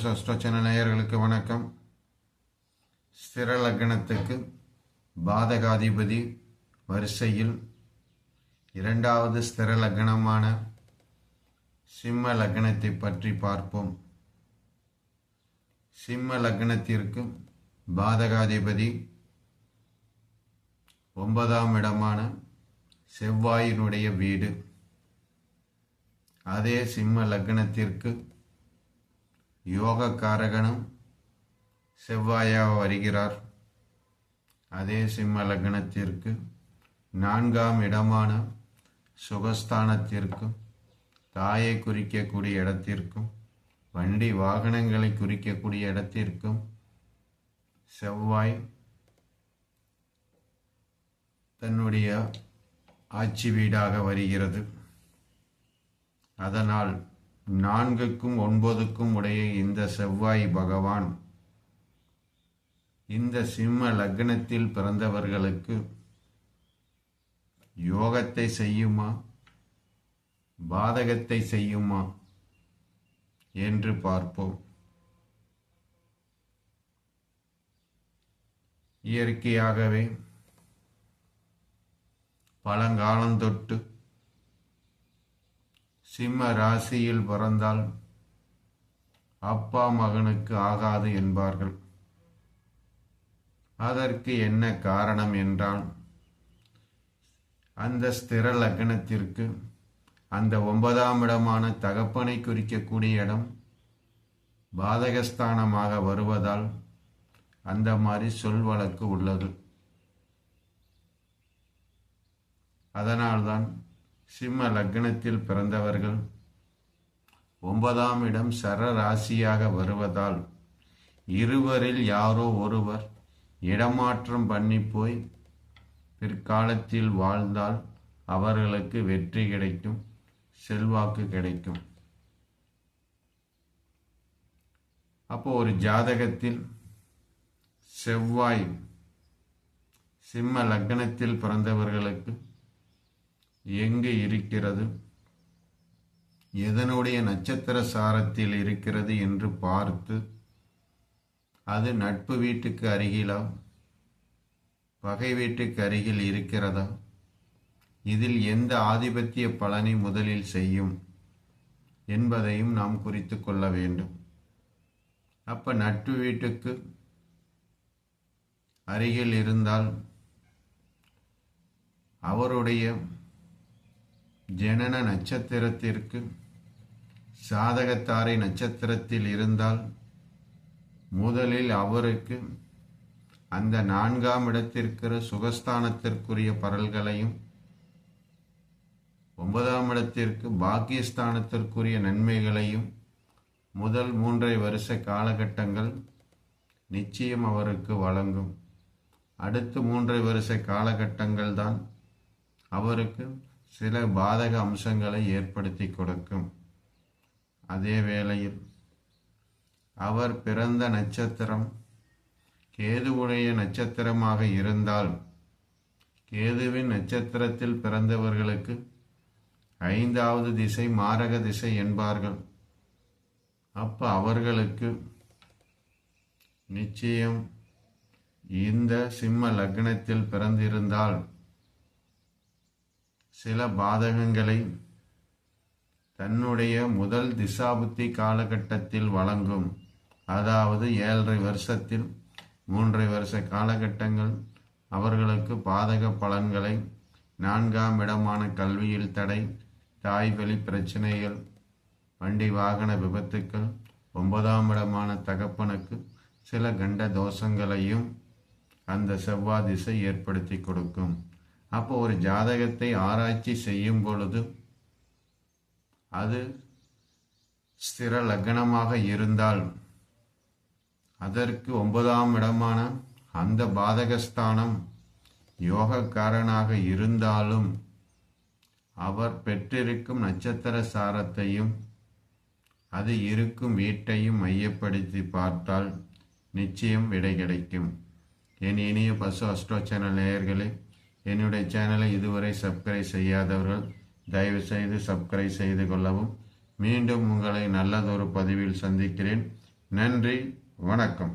பசு நேயர்களுக்கு வணக்கம். ஸ்திர லக்னத்துக்கு பாதகாதிபதி வரிசையில் இரண்டாவது ஸ்திர லக்னமான சிம்ம லக்னத்தை பற்றி பார்ப்போம். சிம்ம லக்னத்திற்கு பாதகாதிபதி ஒன்பதாம் இடமான செவ்வாயினுடைய வீடு. அதே சிம்ம லக்னத்திற்கு யோக காரகனும் செவ்வாயாக வருகிறார். அதே சிம்ம லக்னத்திற்கு நான்காம் இடமான சுகஸ்தானத்திற்கும் தாயை குறிக்கக்கூடிய இடத்திற்கும் வண்டி வாகனங்களை குறிக்கக்கூடிய இடத்திற்கும் செவ்வாய் தன்னுடைய ஆட்சி வீடாக வருகிறது. அதனால் நான்குக்கும் ஒன்பதுக்கும் உடைய இந்த செவ்வாய் பகவான் இந்த சிம்ம லக்னத்தில் பிறந்தவர்களுக்கு யோகத்தை செய்யுமா? பாதகத்தை செய்யுமா? என்று பார்ப்போம். இயற்கையாகவே பழங்காலந்தொட்டு சிம்ம ராசியில் பிறந்தால் அப்பா மகனுக்கு ஆகாது என்பார்கள். அதற்கு என்ன காரணம் என்றால் அந்த ஸ்திர லக்னத்திற்கு அந்த ஒன்பதாம் இடமான தகப்பனை குறிக்கக்கூடிய இடம் பாதகஸ்தானமாக வருவதால் அந்த மாதிரி சொல் வழக்கு உள்ளது. அதனால்தான் சிம்ம லக்னத்தில் பிறந்தவர்கள் ஒன்பதாம் இடம் சர ராசியாக வருவதால் இருவரில் யாரோ ஒருவர் இடமாற்றம் பண்ணி போய் பிற்காலத்தில் வாழ்ந்தால் அவர்களுக்கு வெற்றி கிடைக்கும் செல்வாக்கு கிடைக்கும். அப்போ ஒரு ஜாதகத்தில் செவ்வாய் சிம்ம லக்னத்தில் பிறந்தவர்களுக்கு எங்கு இருக்கிறது? எதனுடைய நட்சத்திர சாரத்தில் இருக்கிறது என்று பார்த்து அது நட்பு வீட்டுக்கு அருகிலா? பகை வீட்டுக்கு அருகில் இருக்கிறதா? இதில் எந்த ஆதிபத்திய பலனை முதலில் செய்யும் என்பதையும் நாம் குறித்து கொள்ள வேண்டும். அப்போ நட்பு வீட்டுக்கு அருகில் இருந்தால் அவருடைய ஜனன நட்சத்திரத்திற்கு சாதகத்தாரை நட்சத்திரத்தில் இருந்தால் முதலில் அவருக்கு அந்த நான்காம் இடத்திற்கிற சுகஸ்தானத்திற்குரிய பரல்களையும் ஒன்பதாம் இடத்திற்கு பாக்கியஸ்தானத்திற்குரிய நன்மைகளையும் முதல் மூன்றை வருஷ காலகட்டங்கள் நிச்சயம் அவருக்கு வழங்கும். அடுத்து மூன்றை வருஷ காலகட்டங்கள் தான் அவருக்கு சில பாதக அம்சங்களை ஏற்படுத்தி கொடுக்கும். அதே வேளையில் அவர் பிறந்த நட்சத்திரம் கேதுவுடைய நட்சத்திரமாக இருந்தால் கேதுவின் நட்சத்திரத்தில் பிறந்தவர்களுக்கு ஐந்தாவது திசை மாரக திசை என்பார்கள். அப்போ அவர்களுக்கு நிச்சயம் இந்த சிம்ம லக்னத்தில் பிறந்திருந்தால் சில பாதகங்களை தன்னுடைய முதல் திசாபுத்தி காலகட்டத்தில் வழங்கும். அதாவது ஏழரை வருஷத்தில் மூன்றரை வருஷ காலகட்டங்கள் அவர்களுக்கு பாதக பலன்களை நான்காம் இடமான கல்வியில் தடை தாய் வழி பிரச்சனைகள் வண்டி வாகன விபத்துக்கள் ஒன்பதாம் இடமான தகப்பனுக்கு சில கண்ட தோஷங்களையும் அந்த செவ்வாய் திசை ஏற்படுத்தி கொடுக்கும். அப்போ ஒரு ஜாதகத்தை ஆராய்ச்சி செய்யும் பொழுது அது ஸ்திர லக்னமாக இருந்தால் அதற்கு ஒன்பதாம் இடமான அந்த பாதகஸ்தானம் யோகக்காரனாக இருந்தாலும் அவர் பெற்றிருக்கும் நட்சத்திர சாரத்தையும் அது இருக்கும் வீட்டையும் மையப்படுத்தி பார்த்தால் நிச்சயம் விடை கிடைக்கும். என் இனிய பசு அஸ்ட்ரோ சேனல் நேயர்களே என்னுடைய சேனலை இதுவரை சப்ஸ்கிரைப் செய்யாதவர்கள் தயவு செய்து சப்ஸ்கிரைப் செய்து கொள்ளவும். மீண்டும் உங்களை நல்லதொரு பதிவில் சந்திக்கிறேன். நன்றி வணக்கம்.